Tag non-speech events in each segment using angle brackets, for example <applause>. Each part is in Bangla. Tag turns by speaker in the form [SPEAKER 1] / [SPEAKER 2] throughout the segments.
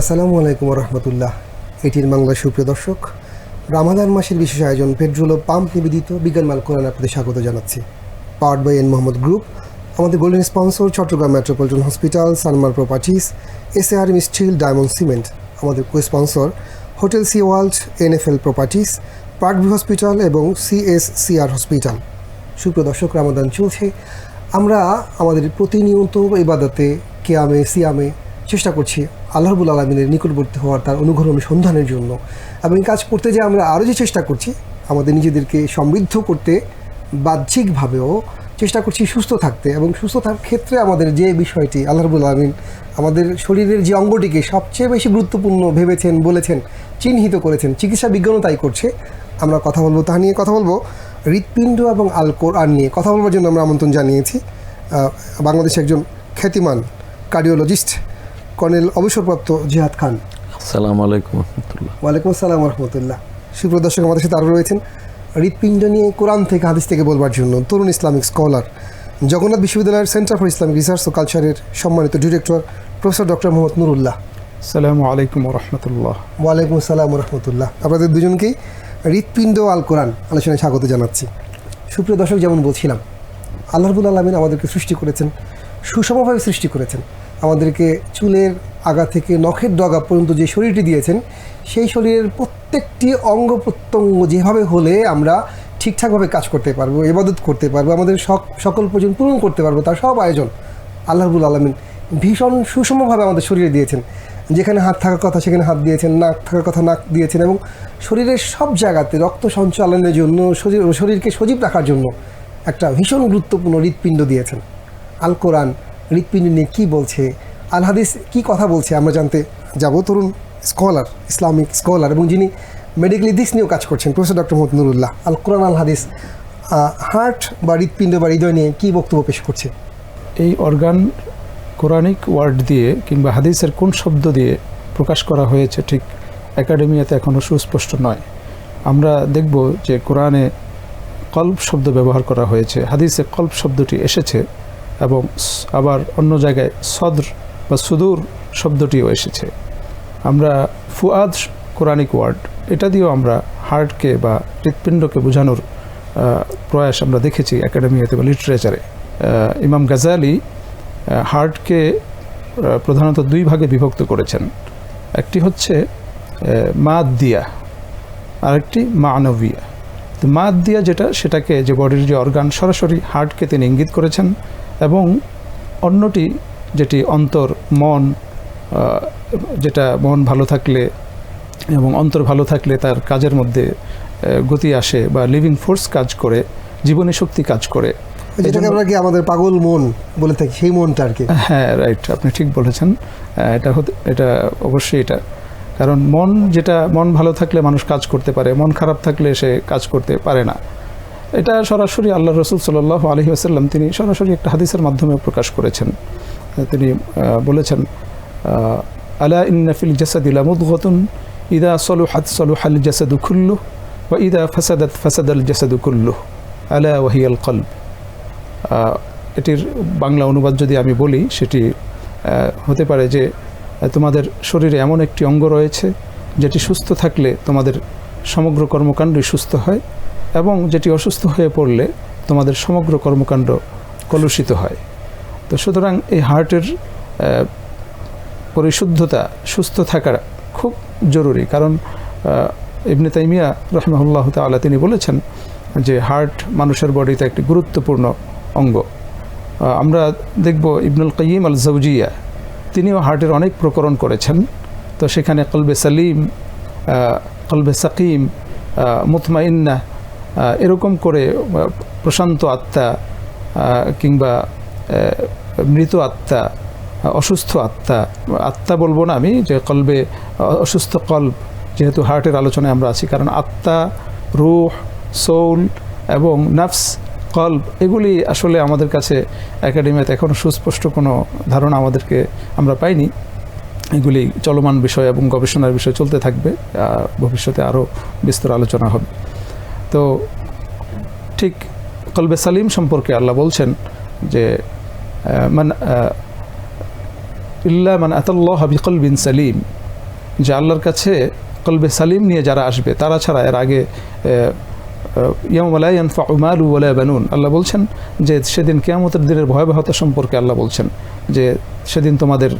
[SPEAKER 1] আসসালামু আলাইকুম রহমতুল্লাহ এটির বাংলা সুপ্রিয় দর্শক, রামাদান মাসের বিশেষ আয়োজন পেট্রোল ও পাম্প নিবেদিত বিজ্ঞান মাল কোরআন আপনাদের স্বাগত জানাচ্ছি। Powered by N Mohammad group আমাদের golden sponsor Chattogram metropolitan hospital Sanmar properties S R steel diamond cement আমাদের co sponsor hotel Sea World NFL properties Parkview hospital এবং সিএসসিআর হসপিটাল সুপ্রিয় দর্শক, রামাদান চলছে। আমরা আমাদের প্রতিনিয়ত ইবাদতে কেয়ামে, সিয়ামে চেষ্টা করছি আল্লাহবুল আলমিনের নিকটবর্তী হওয়ার তার অনুগ্রহ অনুসন্ধানের জন্য। এবং কাজ করতে যে আমরা আরও যে চেষ্টা করছি, আমাদের নিজেদেরকে সমৃদ্ধ করতে বাহ্যিকভাবেও চেষ্টা করছি সুস্থ থাকতে। এবং সুস্থ থাকার ক্ষেত্রে আমাদের যে বিষয়টি আল্লাহবুল আলমিন আমাদের শরীরের যে অঙ্গটিকে সবচেয়ে বেশি গুরুত্বপূর্ণ ভেবেছেন, বলেছেন, চিহ্নিত করেছেন, চিকিৎসা বিজ্ঞানও তাই করছে। আমরা কথা বলব তা নিয়ে, কথা বলব হৃৎপিণ্ড এবং আল কোরআন নিয়ে। কথা বলবার জন্য আমরা আমন্ত্রণ জানিয়েছি। বাংলাদেশে একজন খ্যাতিমান কার্ডিওলজিস্ট কর্নেল অবসরপ্রাপ্ত জিহাদ খান।
[SPEAKER 2] আসসালামু আলাইকুম রহমতুল্লাহ।
[SPEAKER 1] ওয়ালাইকুম আসসালাম রহমতুল্লাহ। সুপ্রদর্শক আমাদের সাথে আরও রয়েছেন হৃৎপিণ্ড নিয়ে কোরআন থেকে হাদিস থেকে বলবার জন্য তরুণ ইসলামিক স্কলার জগন্নাথ বিশ্ববিদ্যালয়ের সেন্টার ফর ইসলামিক রিসার্চ ও কালচারের সম্মানিত director professor doctor Mohammad Nurullah.
[SPEAKER 3] আসসালামু আলাইকুম রহমতুল্লাহ।
[SPEAKER 1] ওয়ালাইকুম আসসালাম রহমতুল্লাহ। আপনাদের দুজনকেই হৃৎপিণ্ড ও আল কোরআন আলোচনায় স্বাগত জানাচ্ছি। সুপ্রিয় দর্শক যেমন বলছিলাম আল্লাহবুল আলমিন আমাদেরকে সৃষ্টি করেছেন সুষমভাবে সৃষ্টি করেছেন। আমাদেরকে চুলের আগা থেকে নখের ডগা পর্যন্ত যে শরীরটি দিয়েছেন, সেই শরীরের প্রত্যেকটি অঙ্গ প্রত্যঙ্গ যেভাবে হলে আমরা ঠিকঠাকভাবে কাজ করতে পারব, ইবাদত করতে পারব, আমাদের সক- সকল প্রয়োজন পূরণ করতে পারব, তার সব আয়োজন আল্লাহবুল আলমিন ভীষণ সুষমভাবে আমাদের শরীরে দিয়েছেন। যেখানে হাত থাকার কথা সেখানে হাত দিয়েছেন, নাক থাকার কথা নাক দিয়েছেন এবং শরীরের সব জায়গাতে রক্ত সঞ্চালনের জন্য, শরীর, শরীরকে সজীব রাখার জন্য একটা ভীষণ গুরুত্বপূর্ণ হৃৎপিণ্ড দিয়েছেন। আল কোরআন হৃৎপিণ্ড নিয়ে কী বলছে? আল হাদিস কী কথা বলছে? আমরা জানতে যাব। তরুণ স্কলার, ইসলামিক স্কলার এবং যিনি মেডিকেল দিস নিয়েও কাজ করছেন, professor doctor Mohammad Nurullah. Al Quran, Al Hadith heart বা হৃৎপিণ্ড বা হৃদয় নিয়ে কী বক্তব্য পেশ করছে?
[SPEAKER 3] এই অর্গান কোরআনিক ওয়ার্ড দিয়ে কিংবা হাদিসের কোন শব্দ দিয়ে প্রকাশ করা হয়েছে ঠিক একাডেমিয়াতে এখনও সুস্পষ্ট নয়। আমরা দেখব যে কোরআনে কল্প শব্দ ব্যবহার করা হয়েছে, হাদিসে কল্প শব্দটি এসেছে। এবং আবার অন্য জায়গায় সদর বা সুদূর শব্দটিও এসেছে। আমরা ফুয়াদ কোরআনিক ওয়ার্ড, এটা দিয়েও আমরা হার্টকে বা হৃৎপিণ্ডকে বোঝানোর প্রয়াস আমরা দেখেছি একাডেমিয়াতে বা লিটারেচারে। ইমাম গাজালি হার্টকে প্রধানত দুই ভাগে বিভক্ত করেছেন। একটি হচ্ছে মাদ দিয়া আরেকটি মানবিয়া। তো মাদ দিয়া যেটা, সেটাকে যে বডির যে অর্গান সরাসরি হার্টকে তিনি ইঙ্গিত করেছেন এবং অন্যটি যেটি অন্তর মন যেটা মন ভালো থাকলে এবং অন্তর ভালো থাকলে তার কাজের মধ্যে গতি আসে বা লিভিং ফোর্স কাজ করে জীবনী শক্তি কাজ করে।
[SPEAKER 1] যেটাকে আমরা কি আমাদের পাগল মন বলে থাকি সেই মনটা আর কি?
[SPEAKER 3] হ্যাঁ রাইট আপনি ঠিক বলেছেন। এটা হতে এটা অবশ্যই এটা। কারণ মন যেটা মন ভালো থাকলে মানুষ কাজ করতে পারে মন খারাপ থাকলে সে কাজ করতে পারে না। এটা সরাসরি আল্লাহ রসুল সাল্লাহ আলহি আসাল্লাম তিনি সরাসরি একটা হাদিসের মাধ্যমে প্রকাশ করেছেন। তিনি বলেছেন আলা ইন্নাফিল জাসাদিলা মুদগতুন ইদা সলু হাত সলু হাল জাসাদু খুল্লু বা ইদা ফাসাদাত ফাসাদাল জাসাদু কুল্লু আলা ওয়াহিয়াল কলব। এটির বাংলা অনুবাদ যদি আমি বলি, সেটি হতে পারে যে তোমাদের শরীরে এমন একটি অঙ্গ রয়েছে, যেটি সুস্থ থাকলে তোমাদের সমগ্র কর্মকাণ্ডই সুস্থ হয় এবং যেটি অসুস্থ হয়ে পড়লে তোমাদের সমগ্র কর্মকাণ্ড কলুষিত হয়। তো সুতরাং এই হার্টের পরিশুদ্ধতা, সুস্থ থাকা খুব জরুরি। কারণ ইবনে তাইমিয়া রহমাহুল্লাহ তাআলা তিনি বলেছেন যে হার্ট মানুষের বডিতে একটি গুরুত্বপূর্ণ অঙ্গ। আমরা দেখব ইবনুল কাইম আল জৌজিয়া তিনিও হার্টের অনেক প্রকরণ করেছেন। তো সেখানে কলবে সালিম কলবে সাকিম মুতমাইন্না এরকম করে প্রশান্ত আত্মা কিংবা মৃত আত্মা অসুস্থ আত্মা আত্মা বলব না আমি, যে কলবে অসুস্থ কল্প যেহেতু হার্টের আলোচনায় আমরা আছি, কারণ আত্মা, রুহ, সৌল এবং নাফস, কল্ব, এগুলি আসলে আমাদের কাছে একাডেমিতে এখনও সুস্পষ্ট কোনো ধারণা আমাদেরকে আমরা পাইনি। এগুলি চলমান বিষয় এবং গবেষণার বিষয় চলতে থাকবে ভবিষ্যতে আরও বিস্তর আলোচনা হবে। তো ঠিক কলবে সালিম সম্পর্কে আল্লাহ বলছেন যে মান ইল্লা মান আতাল্লাহ বিকলবিন সালিম, যে আল্লাহর কাছে কলবে সালিম নিয়ে যারা আসবে, তারা ছাড়া এর আগে ইয়ামালু ওলা বানুন। আল্লাহ বলছেন যে সেদিন কেয়ামতের দিনের ভয়াবহতা সম্পর্কে আল্লাহ বলছেন যে সেদিন তোমাদের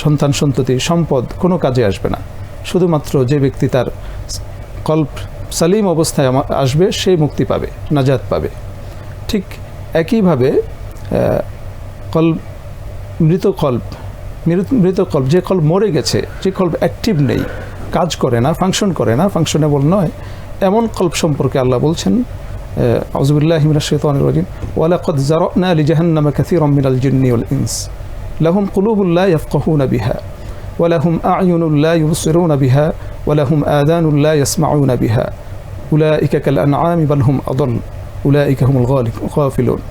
[SPEAKER 3] সন্তান সন্ততি সম্পদ কোনো কাজে আসবে না। শুধুমাত্র যে ব্যক্তি তার কল্প সালিম অবস্থায় আসবে, সেই মুক্তি পাবে, নাজাত পাবে। ঠিক একইভাবে কল্প মৃত কল্প মৃত- কল্প যে কল্প মরে গেছে, যে কল্প অ্যাক্টিভ নেই, কাজ করে না ফাংশন করে না ফাংশনেবল নয়, এমন কল্প সম্পর্কে আল্লাহ বলছেন আউজুবিল্লাহ রাজিম, ওয়ালাকদ জারনা আলি জাহান্নামা কাসীরাম মিনাল জিন্নি ওয়াল ইনস, লাহুম কুলুবুল্লাহ ইয়াফকাহুনা বিহা। ولهم أعين لا يبصرون بها ولهم آذان لا يسمعون بها أولئك كالأنعام بل هم أضل أولئك هم الغافلون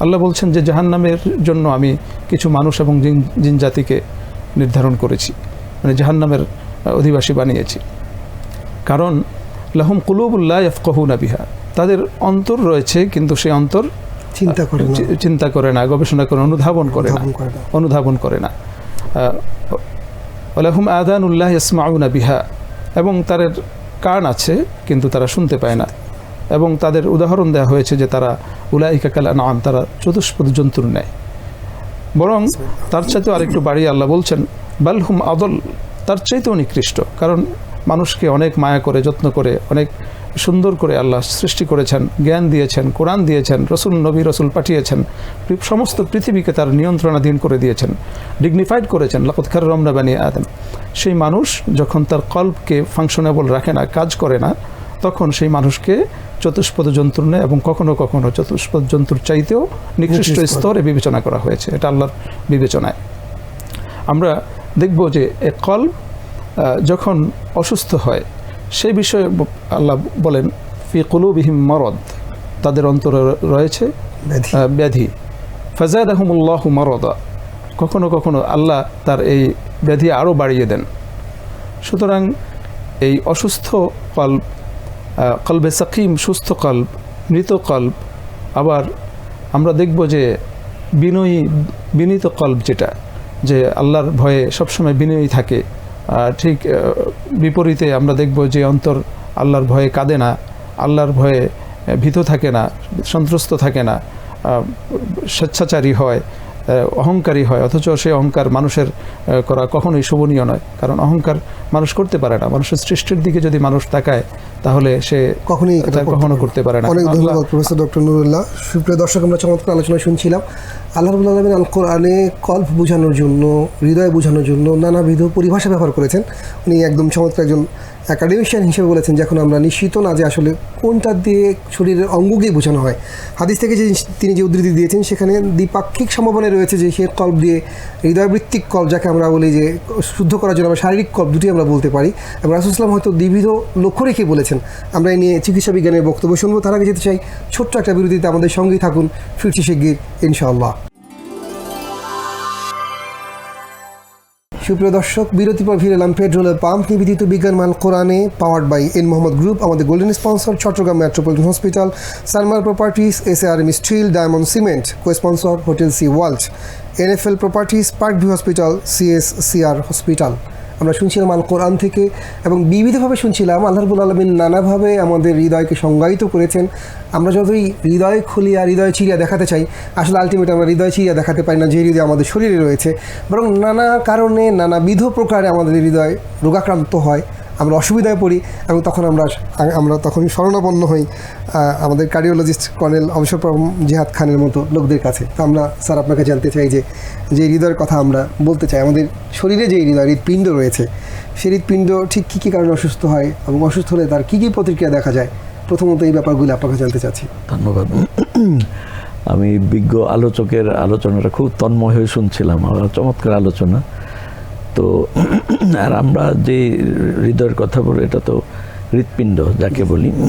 [SPEAKER 3] আল্লাহ বলছেন যে জাহান্নামের জন্য আমি কিছু মানুষ এবং জিন জিন জাতিকে নির্ধারণ করেছি মানে জাহান্নামের আহ, অধিবাসী বানিয়েছি কারণ লাহুম কুলুবুল্লাহ ইফকাহুনা বিহা তাদের অন্তর রয়েছে কিন্তু সেই অন্তর
[SPEAKER 1] চিন্তা করে না
[SPEAKER 3] চি- চিন্তা করে না গবেষণা করে অনুধাবন করে না
[SPEAKER 1] ধারণ করে না
[SPEAKER 3] অনুধাবন করে না আলহুম আদান উল্লাহ ইসমাউনা বিহা। এবং তাদের কান আছে, কিন্তু তারা শুনতে পায় না। এবং তাদের উদাহরণ দেওয়া হয়েছে যে তারা উলাইকা কাল নাম তারা চতুষ্পদ জন্তুর নেয় বরং তার চাইতেও আরেকটু বাড়িয়ে আল্লাহ বলছেন বালহুম আদল, তার চাইতেও নিকৃষ্ট। কারণ মানুষকে অনেক মায়া করে, যত্ন করে, অনেক সুন্দর করে আল্লাহ সৃষ্টি করেছেন জ্ঞান দিয়েছেন কোরআন দিয়েছেন রসুল নবী রসুল পাঠিয়েছেন সমস্ত পৃথিবীকে তার নিয়ন্ত্রণাধীন করে দিয়েছেন ডিগনিফাইড করেছেন। লকৎখার রমনা বানিয়ে আদেন সেই মানুষ যখন তার কল্পকে ফাংশনেবল রাখে না কাজ করে না তখন সেই মানুষকে চতুষ্পদ জন্তুর নেয় এবং কখনো কখনো চতুষ্পদ জন্তুর চাইতেও নিকৃষ্ট
[SPEAKER 1] নিকৃষ্ট।
[SPEAKER 3] স্তরে বিবেচনা করা হয়েছে। এটা আল্লাহর বিবেচনায়। আমরা দেখব যে এ কল্প যখন অসুস্থ হয় সেই বিষয়ে আল্লাহ বলেন ফি কুলুবিহিম মরদ তাদের অন্তরে রয়েছে
[SPEAKER 1] ব্যাধি।
[SPEAKER 3] ফাজাদ আহমুল্লাহ মরদা কখনো কখনো আল্লাহ তার এই ব্যাধি আরও বাড়িয়ে দেন। সুতরাং এই অসুস্থ কল্প কলবে সাকিম সুস্থ কল্প মৃত কল্প আবার আমরা দেখব যে বিনয়ী বিনীত কল্প যেটা যে আল্লাহর ভয়ে সবসময় বিনয়ী থাকে ঠিক বিপরীতে আমরা দেখব যে অন্তর আল্লাহর ভয়ে কাঁদে না, আল্লাহর ভয়ে ভীত থাকে না, সন্ত্রস্ত থাকে না স্বেচ্ছাচারী হয় অহংকারী হয়, অথচ সেই অহংকার মানুষের করা কখনোই শোভনীয় নয়। কারণ অহংকার মানুষ করতে পারে না। মানুষের সৃষ্টির দিকে যদি মানুষ তাকায় তাহলে সে
[SPEAKER 1] কখনোই
[SPEAKER 3] কখনো
[SPEAKER 1] পারে
[SPEAKER 3] করতে পারে না।
[SPEAKER 1] অনেক ধন্যবাদ প্রফেসর ডক্টর নুরুল্লাহ। সুপ্রিয় দর্শক আমরা চমৎকার আলোচনা শুনছিলাম। আল্লাহ রবুল্লা আলমিন আল কোরআনে কল্প বোঝানোর জন্য হৃদয় বোঝানোর জন্য নানাবিধ পরিভাষা ব্যবহার করেছেন। উনি একদম চমৎকার একজন একাডেমিশিয়ান হিসেবে বলেছেন যখন আমরা নিশ্চিত না যে আসলে কোনটা দিয়ে শরীরের অঙ্গকেই বোঝানো হয়। হাদিস থেকে যে তিনি যে উদ্ধৃতি দিয়েছেন, সেখানে দ্বিপাক্ষিক সম্ভাবনা রয়েছে যে সে কল্প দিয়ে হৃদয়বৃত্তিক কল্প, যাকে আমরা বলি যে শুদ্ধ করার জন্য আমরা শারীরিক কল্প দুটি আমরা বলতে পারি। এবং রাসুসলাম হয়তো দ্বিবিধ লক্ষ্য রেখে বলেছেন, আমরা এই নিয়ে চিকিৎসা বিজ্ঞানের বক্তব্য শুনব, তার আগে যেতে চাই ছোট্ট একটা বিরতিতে, আমাদের সঙ্গেই থাকুন, ফিরছি শিগগির ইনশাআল্লাহ। সুপ্রিয় দর্শক, বিরতি পর ফিরে এলাম পেট্রোলের পাম্প নিবেদিত বিজ্ঞান মান কোরআনে powered by N Mohammad group আমাদের golden sponsor Chattogram metropolitan hospital Sanmar properties S R M steel diamond cement co sponsor hotel sea world NFL properties park view hospital CSCR hospital আমরা শুনছিলাম আল কোরআন থেকে এবং বিবিধভাবে শুনছিলাম আল্লাহবুল আলমিন নানাভাবে আমাদের হৃদয়কে সংজ্ঞায়িত করেছেন। আমরা যতই হৃদয় খুলিয়া হৃদয় চিরিয়া দেখাতে চাই, আসলে আলটিমেট আমরা হৃদয় চিরিয়া দেখাতে পারি না, যে হৃদয় আমাদের শরীরে রয়েছে। বরং নানা কারণে, নানাবিধ প্রকারে আমাদের হৃদয় রোগাক্রান্ত হয়। আমরা অসুবিধায় পড়ি এবং তখন আমরা আমরা তখনই শরণাপন্ন হই আমাদের কার্ডিওলজিস্ট কর্নেল অবসরপ্রম জিহাদ খানের মতো লোকদের কাছে। তো আমরা, স্যার, আপনাকে জানতে চাই যে যে হৃদয়ের কথা আমরা বলতে চাই, আমাদের শরীরে যে হৃদয়, হৃৎপিণ্ড রয়েছে সেই হৃৎপিণ্ড ঠিক কী কী কারণে অসুস্থ হয় এবং অসুস্থ হলে তার কী কী প্রতিক্রিয়া দেখা যায়? প্রথমত এই ব্যাপারগুলো আপনাকে জানতে চাচ্ছি।
[SPEAKER 2] ধন্যবাদ। আমি বিজ্ঞ আলোচকের আলোচনাটা খুব তন্ময় হয়ে শুনছিলাম চমৎকার আলোচনা। তো <clears throat> আর আমরা যে হৃদয়ের কথা বলি, এটা তো হৃৎপিণ্ড যাকে বলি। <clears throat>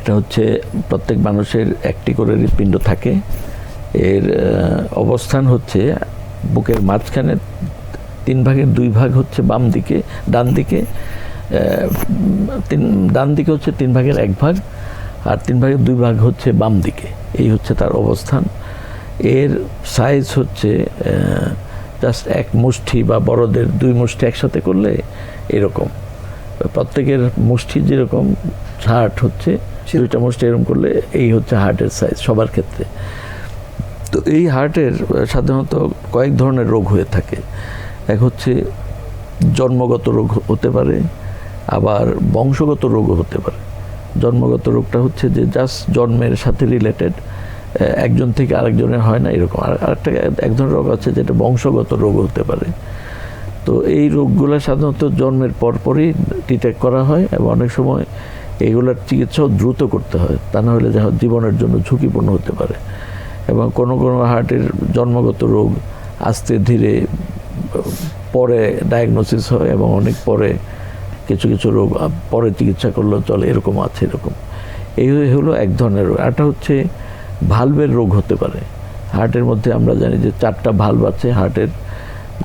[SPEAKER 2] এটা হচ্ছে প্রত্যেক মানুষের একটি করে হৃৎপিণ্ড থাকে। এর অবস্থান হচ্ছে বুকের মাঝখানে, তিন ভাগের দুই ভাগ হচ্ছে বাম দিকে, ডান দিকে তিন, ডান দিকে হচ্ছে তিন ভাগের এক ভাগ, আর তিন ভাগের দুই ভাগ হচ্ছে বাম দিকে। এই হচ্ছে তার অবস্থান। এর সাইজ হচ্ছে আহ, জাস্ট এক মুষ্টি বা বড়দের দুই মুষ্টি একসাথে করলে এরকম। প্রত্যেকের মুষ্টি যেরকম হার্ট হচ্ছে দুইটা মুষ্টি এরকম করলে এই হচ্ছে হার্টের সাইজ সবার ক্ষেত্রে। তো এই হার্টের সাধারণত কয়েক ধরনের রোগ হয়ে থাকে। এক হচ্ছে জন্মগত রোগ হতে পারে আবার বংশগত রোগও হতে পারে। জন্মগত রোগটা হচ্ছে যে জাস্ট জন্মের সাথে রিলেটেড একজন থেকে আরেকজনের হয় না, এরকম। আর আরেকটা এক ধরনের রোগ আছে যেটা বংশগত রোগ হতে পারে। তো এই রোগগুলো সাধারণত জন্মের পরপরই ডিটেক্ট করা হয় এবং অনেক সময় এইগুলোর চিকিৎসাও দ্রুত করতে হয়। তা না হলে যা জীবনের জন্য ঝুঁকিপূর্ণ হতে পারে। এবং কোনো কোনো হার্টের জন্মগত রোগ আস্তে ধীরে পরে ডায়াগনোসিস হয় এবং অনেক পরে কিছু কিছু রোগ পরে চিকিৎসা করলেও চলে, এরকম আছে, এরকম। এই হলো এক ধরনের রোগ। একটা হচ্ছে ভালভের রোগ হতে পারে। হার্টের মধ্যে আমরা জানি যে চারটা ভালভ আছে হার্টের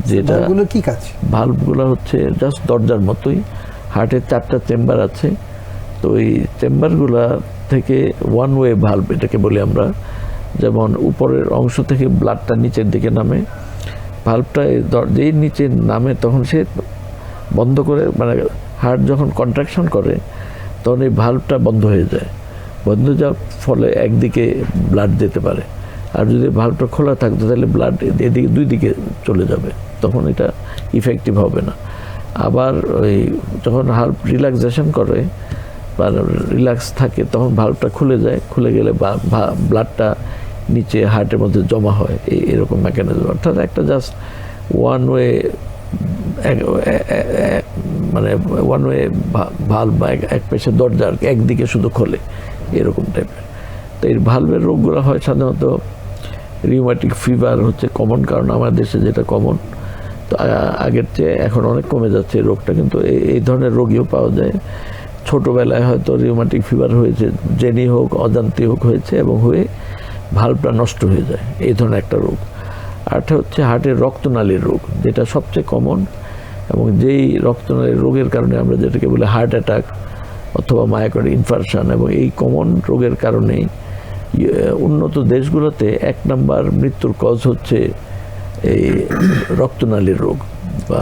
[SPEAKER 2] যেটা
[SPEAKER 1] কি কাজ?
[SPEAKER 2] ভাল্বগুলো হচ্ছে জাস্ট দরজার মতোই। হার্টের চারটা চেম্বার আছে। তো এই চেম্বারগুলা থেকে ওয়ান ওয়ে ভাল্ব এটাকে বলি আমরা যেমন উপরের অংশ থেকে ব্লাডটা নিচের দিকে নামে। ভাল্বটা দর- যেই নিচে নামে তখন সে বন্ধ করে মানে হার্ট যখন কন্ট্রাকশন করে তখন এই ভাল্বটা বন্ধ হয়ে যায়। বন্ধ যাওয়ার ফলে একদিকে ব্লাড যেতে পারে। আর যদি ভাল্বটা খোলা থাকতো, তাহলে ব্লাড এদিকে দুই দিকে চলে যাবে। তখন এটা ইফেক্টিভ হবে না। আবার ওই যখন হাল্প রিল্যাক্সেশন করে বা রিল্যাক্স থাকে, তখন ভাল্বটা খুলে যায়। খুলে গেলে ব্লাডটা নিচে হার্টের মধ্যে জমা হয়। এই এরকম মেকানিজম অর্থাৎ একটা জাস্ট ওয়ান ওয়ে মানে ওয়ান ওয়ে ভালো বা এক- এক পেশে দরজা একদিকে শুধু খোলে। এরকম টাইপের তো এই ভালভের রোগগুলো হয় সাধারণত রিউমাটিক ফিভার হচ্ছে কমন কারণ আমার দেশে যেটা কমন তো আগের চেয়ে এখন অনেক কমে যাচ্ছে এই রোগটা। কিন্তু এই- ধরনের রোগীও পাওয়া যায়। ছোটোবেলায় হয়তো রিউমাটিক ফিভার হয়েছে, জেনি হোক, অজান্তি হোক হয়েছে এবং হয়ে ভালভটা নষ্ট হয়ে যায়। এই ধরনের একটা রোগ। আরেকটা হচ্ছে হার্টের রক্তনালীর রোগ, যেটা সবচেয়ে কমন এবং যেই রক্তনালীর রোগের কারণে আমরা যেটাকে বলি হার্ট অ্যাটাক অথবা মায়াকড ইনফারশন এবং এই কমন রোগের কারণেই ইয়ে, উন্নত দেশগুলোতে এক নাম্বার মৃত্যুর কজ হচ্ছে এই রক্তনালীর রোগ বা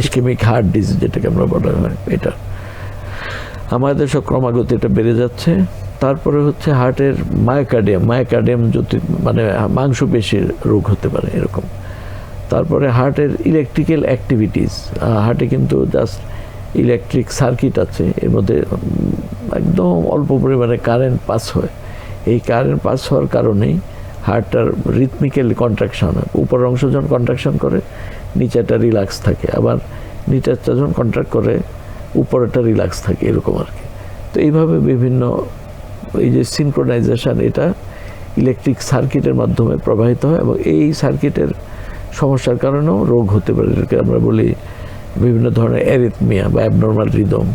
[SPEAKER 2] ইস্কেমিক হার্ট ডিজিজ যেটাকে আমরা বলা হয় এটা। আমাদের সব ক্রমাগত এটা বেড়ে যাচ্ছে। তারপরে হচ্ছে হার্টের মায়োকার্ডিয়াম মায়োকার্ডিয়াম যদি মানে মাংসপেশির রোগ হতে পারে এরকম। তারপরে হার্টের ইলেকট্রিক্যাল অ্যাক্টিভিটিস হার্টে কিন্তু জাস্ট ইলেকট্রিক সার্কিট আছে, এর মধ্যে একদম অল্প পরিমাণে কারেন্ট পাস হয়। এই কারেন্ট পাস হওয়ার কারণেই হার্টটার রিথমিক্যাল কন্ট্রাকশন হয়। উপরের অংশ যখন কন্ট্রাকশন করে নিচেটা রিল্যাক্স থাকে। আবার নিচেরটা যখন কন্ট্রাক্ট করে উপরেটা রিল্যাক্স থাকে, এরকম আর কি। তো এইভাবে বিভিন্ন, এই যে সিনক্রোনাইজেশন এটা ইলেকট্রিক সার্কিটের মাধ্যমে প্রবাহিত হয় এবং এই সার্কিটের সমস্যার কারণেও রোগ হতে পারে। আমরা বলি বিভিন্ন ধরনের অ্যারিথমিয়া বা অ্যাবনর্মাল রিদম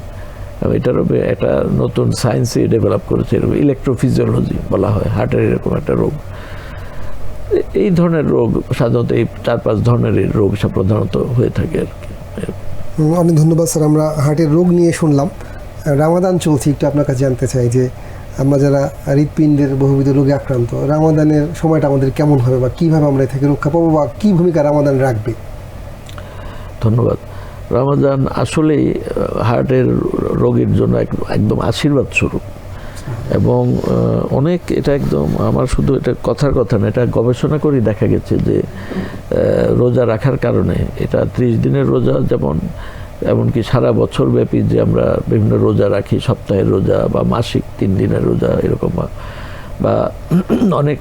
[SPEAKER 2] এটারও একটা নতুন সায়েন্সে ডেভেলপ করেছে এরকম ইলেকট্রোফিজিওলজি বলা হয় হার্টের এরকম একটা রোগ। এই ধরনের রোগ সাধারণত এই চার পাঁচ ধরনের রোগ সব প্রধানত হয়ে থাকে আর কি।
[SPEAKER 1] অনেক ধন্যবাদ স্যার আমরা হার্টের রোগ নিয়ে শুনলাম। রামাদান চলছে একটু আপনার কাছে জানতে চাই যে আমরা যারা হৃৎপিণ্ডের বহুবিধ রোগে আক্রান্ত রামাদানের সময়টা আমাদের কেমন হবে বা কীভাবে আমরা থেকে রক্ষা পাবো বা কী ভূমিকা রামাদান রাখবে?
[SPEAKER 2] ধন্যবাদ। রমাজান আসলেই হার্টের রোগীর জন্য এক- একদম আশীর্বাদ স্বরূপ। এবং অনেক এটা একদম আমার শুধু এটা কথার কথা না, এটা গবেষণা করেই দেখা গেছে যে রোজা রাখার কারণে এটা ত্রিশ দিনের রোজা যেমন, এমনকি সারা বছর ব্যাপী যে আমরা বিভিন্ন রোজা রাখি, সপ্তাহের রোজা বা মাসিক তিন দিনের রোজা এরকম বা অনেক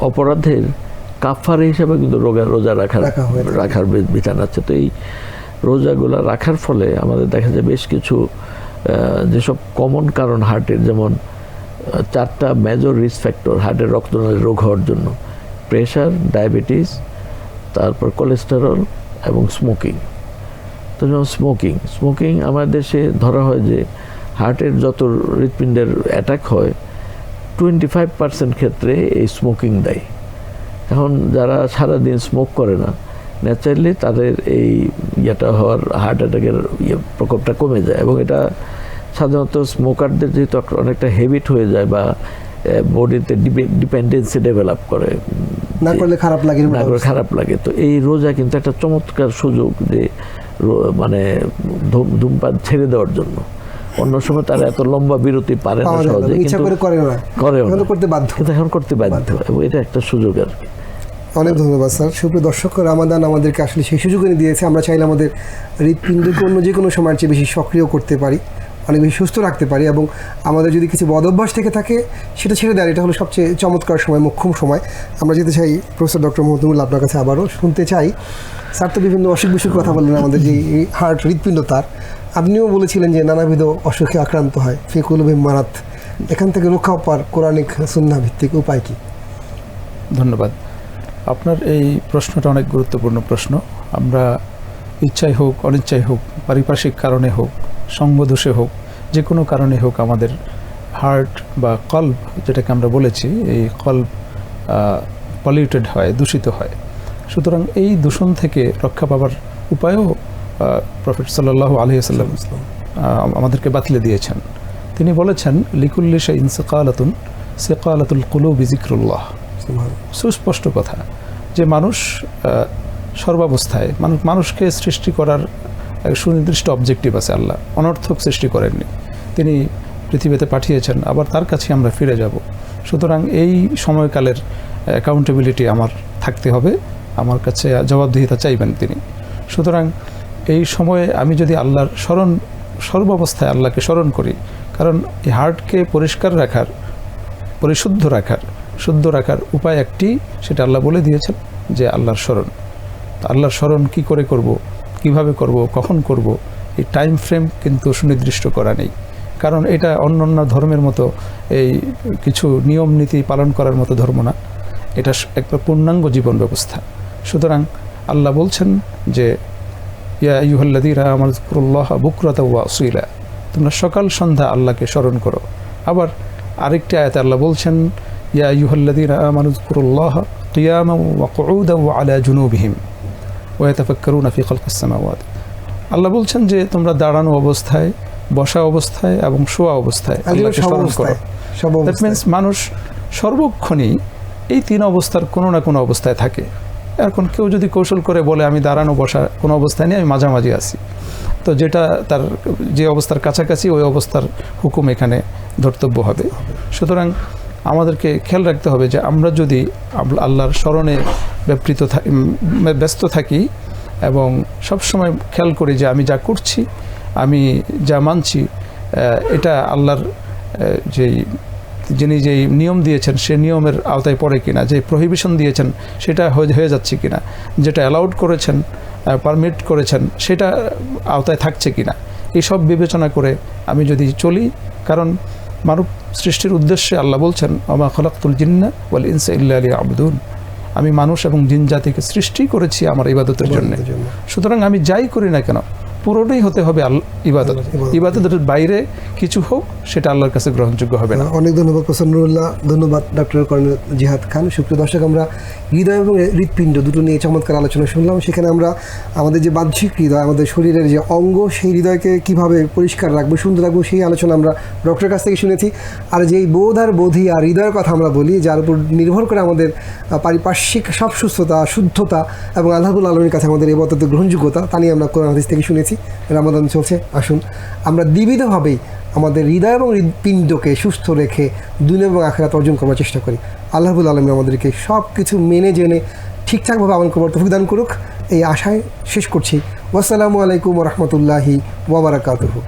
[SPEAKER 2] অপরাধের কাফার হিসাবে কিন্তু রোগা রোজা রাখার
[SPEAKER 1] রাখা।
[SPEAKER 2] রাখার বিধান আছে। তো এই রোজাগুলো রাখার ফলে আমাদের দেখা যায় বেশ কিছু যেসব কমন কারণ হার্টের যেমন চারটা মেজর রিস্ক ফ্যাক্টর হার্টের রক্তনালীর রোগ হওয়ার জন্য। প্রেশার ডায়াবেটিস তারপর কোলেস্টেরল এবং স্মোকিং তো যেমন স্মোকিং স্মোকিং আমাদের দেশে ধরা হয় যে হার্টের যত হৃৎপিণ্ডের অ্যাটাক হয় টোয়েন্টি ফাইভ পার্সেন্ট ক্ষেত্রে এই স্মোকিং দেয়। এখন যারা সারাদিন স্মোক করে না ন্যাচারালি তাদের এই ইয়েটা হওয়ার হার্ট অ্যাটাকের ইয়ে প্রকোপটা কমে যায় এবং এটা সাধারণত স্মোকারদের যেহেতু অনেকটা হেবিট হয়ে যায় বা বডিতে ডিপেন্ডেন্সি ডেভেলপ করে।
[SPEAKER 1] না করলে খারাপ লাগে
[SPEAKER 2] না করে
[SPEAKER 1] অবস্থা।
[SPEAKER 2] খারাপ লাগে। তো এই রোজা কিন্তু একটা চমৎকার সুযোগ যে মানে ধূম- ধূমপান ছেড়ে দেওয়ার জন্য। অন্য সময় তারা এত লম্বা বিরতি পারে না সহজে কিন্তু করেও
[SPEAKER 1] এখন
[SPEAKER 2] না।
[SPEAKER 1] করতে বাধ্য।
[SPEAKER 2] এখন করতে বাধ্য। এবং এটা একটা সুযোগ আর কি।
[SPEAKER 1] অনেক ধন্যবাদ, স্যার। সুপ্রিয় দর্শক, রামাদান আমাদেরকে আসলে সেই সুযোগ এনে দিয়েছে। আমরা চাইলে আমাদের হৃৎপিণ্ডকে অন্য যে কোনো সময়ের চেয়ে বেশি সক্রিয় করতে পারি, অনেক বেশি সুস্থ রাখতে পারি এবং আমাদের যদি কিছু বদ অভ্যাস থেকে থাকে, সেটা ছেড়ে দেয় এটা হলো সবচেয়ে চমৎকার সময়, মোক্ষম সময়। আমরা যেতে চাই প্রফেসর ডক্টর মোহাম্মদুল্লাহ আপনার কাছে আবারও। শুনতে চাই। স্যার তো বিভিন্ন অসুখ বিসুখ কথা বললেন আমাদের, যে হার্ট হৃৎপিণ্ড তার। আপনিও বলেছিলেন যে নানাবিধ অসুখে আক্রান্ত হয়। ফিকুল মারাত। এখান থেকে রক্ষা পাওয়ার কোরআনিক সুন্না ভিত্তিক উপায় কি?
[SPEAKER 3] ধন্যবাদ। আপনার এই প্রশ্নটা অনেক গুরুত্বপূর্ণ প্রশ্ন। আমরা ইচ্ছাই হোক, অনিচ্ছাই হোক, পারিপার্শ্বিক কারণে হোক সঙ্গদোষে হোক, যে কোনো কারণে হোক আমাদের হার্ট বা কল্ব যেটাকে আমরা বলেছি, এই কল্ব পলিউটেড হয়, দূষিত হয়। সুতরাং এই দূষণ থেকে রক্ষা পাবার উপায়ও প্রফেট সাল্লাহ আলহিহাল্লাম আমাদেরকে বাতলে দিয়েছেন। তিনি বলেছেন লিকুল্লিশা ইনসেকালাতুন সেকালাতুল কুলু বিজিক্রুল্লাহ সুস্পষ্ট কথা যে মানুষ সর্বাবস্থায় মানুষ মানুষকে সৃষ্টি করার এক সুনির্দিষ্ট অবজেক্টিভ আছে আল্লাহ, অনর্থক সৃষ্টি করেননি। তিনি পৃথিবীতে পাঠিয়েছেন, আবার তার কাছে আমরা ফিরে যাব। সুতরাং এই সময়কালের অ্যাকাউন্টেবিলিটি আমার থাকতে হবে, আমার কাছে জবাবদিহিতা চাইবেন তিনি। সুতরাং এই সময়ে আমি যদি আল্লাহর স্মরণ, সর্বাবস্থায় আল্লাহকে স্মরণ করি, কারণ এই হার্টকে পরিষ্কার রাখার, পরিশুদ্ধ রাখার শুদ্ধ রাখার উপায় একটি, সেটা আল্লাহ বলে দিয়েছেন যে আল্লাহর স্মরণ। আল্লাহর স্মরণ কি করে করব, কীভাবে করব, কখন করব, এই টাইম ফ্রেম কিন্তু সুনির্দিষ্ট করা নেই। কারণ এটা অন্য অন্য ধর্মের মতো এই কিছু নিয়ম নীতি পালন করার মতো ধর্ম না। এটা একটা পূর্ণাঙ্গ জীবন ব্যবস্থা। সুতরাং আল্লাহ বলছেন যে, ইয়া ইউহল্লাদিরা আমার কুরুল্লাহ বুকরতা ওয়া সুইলা তোমরা সকাল সন্ধ্যা আল্লাহকে স্মরণ করো। আবার আরেকটি আয়াতে আল্লাহ বলছেন ইয়া কিয়ামা আলা জুনুবিহিম ফি খালকিস সামাওয়াত। আল্লাহ বলছেন যে তোমরা দাঁড়ানো অবস্থায় বসা অবস্থায় এবং শোয়া অবস্থায় আল্লাহকে স্মরণ করো। দ্যাট মানুষ সর্বক্ষণই এই তিন অবস্থার কোনো না কোনো অবস্থায় থাকে। এখন কেউ যদি কৌশল করে বলে আমি দাঁড়ানো বসা কোনো অবস্থায় নেই আমি মাঝামাঝি আছি। তো যেটা তার যে অবস্থার কাছাকাছি ওই অবস্থার হুকুম এখানে ধর্তব্য হবে। সুতরাং আমাদেরকে খেয়াল রাখতে হবে যে আমরা যদি আল্লাহর স্মরণে ব্যাপৃত ব্যস্ত থাকি এবং সবসময় খেয়াল করি যে আমি যা করছি, আমি যা মানছি এটা আল্লাহর যেই, যিনি যেই নিয়ম দিয়েছেন সে নিয়মের আওতায় পড়ে কিনা যে প্রহিবিশন দিয়েছেন সেটা হয়ে যাচ্ছে কিনা, যেটা অ্যালাউড করেছেন পারমিট করেছেন সেটা আওতায় থাকছে কিনা এইসব বিবেচনা করে আমি যদি চলি, কারণ মানব সৃষ্টির উদ্দেশ্যে আল্লাহ বলছেন আমা খলাকুল জিন্না ওয়াল ইনসা ইল্লা আলী আবদুন আমি মানুষ এবং জিন জাতিকে সৃষ্টি করেছি আমার ইবাদতের জন্য
[SPEAKER 1] ইবাদতের জন্য।
[SPEAKER 3] সুতরাং আমি যাই করি না কেন পুরোটাই হতে হবে আল্লাহ ইবাদত।
[SPEAKER 1] ইবাদত।
[SPEAKER 3] ইবাদতের বাইরে কিছু হোক সেটা আল্লাহর কাছে গ্রহণযোগ্য হবে না।
[SPEAKER 1] অনেক ধন্যবাদ প্রসন্ন নুরুল্লাহ ধন্যবাদ ডক্টর কর্নেল জিহাদ খান। সুপ্রিয় দর্শক আমরা হৃদয় এবং হৃৎপিণ্ড দুটো নিয়ে চমৎকার আলোচনা শুনলাম। সেখানে আমরা আমাদের যে বাহ্যিক হৃদয় আমাদের শরীরের যে অঙ্গ সেই হৃদয়কে কীভাবে পরিষ্কার রাখব সুন্দর রাখব সেই আলোচনা আমরা ডক্টরের কাছ থেকে শুনেছি। আর যেই বোধ আর বোধি আর হৃদয়ের কথা আমরা বলি যার উপর নির্ভর করে আমাদের পারিপার্শ্বিক সব সুস্থতা শুদ্ধতা এবং আল্লাহুল আলমীর কাছে আমাদের এই বদ্ধ গ্রহণযোগ্যতা তা নিয়ে আমরা কোরআন হাদিস থেকে শুনেছি। রামাদান চলছে, আসুন। আমরা দ্বিবিধভাবেই আমাদের হৃদয় এবং হৃদপিণ্ডকে সুস্থ রেখে দুনিয়া এবং আখেরাত অর্জন করার চেষ্টা করি। আল্লাহবুল আলমী আমাদেরকে সব কিছু মেনে, জেনে, ঠিকঠাকভাবে আমল করবার তফিক করুক। এই আশায় শেষ করছি। ওয়াসালামু আলাইকুম রহমতুল্লাহি ওবরাকাতুহু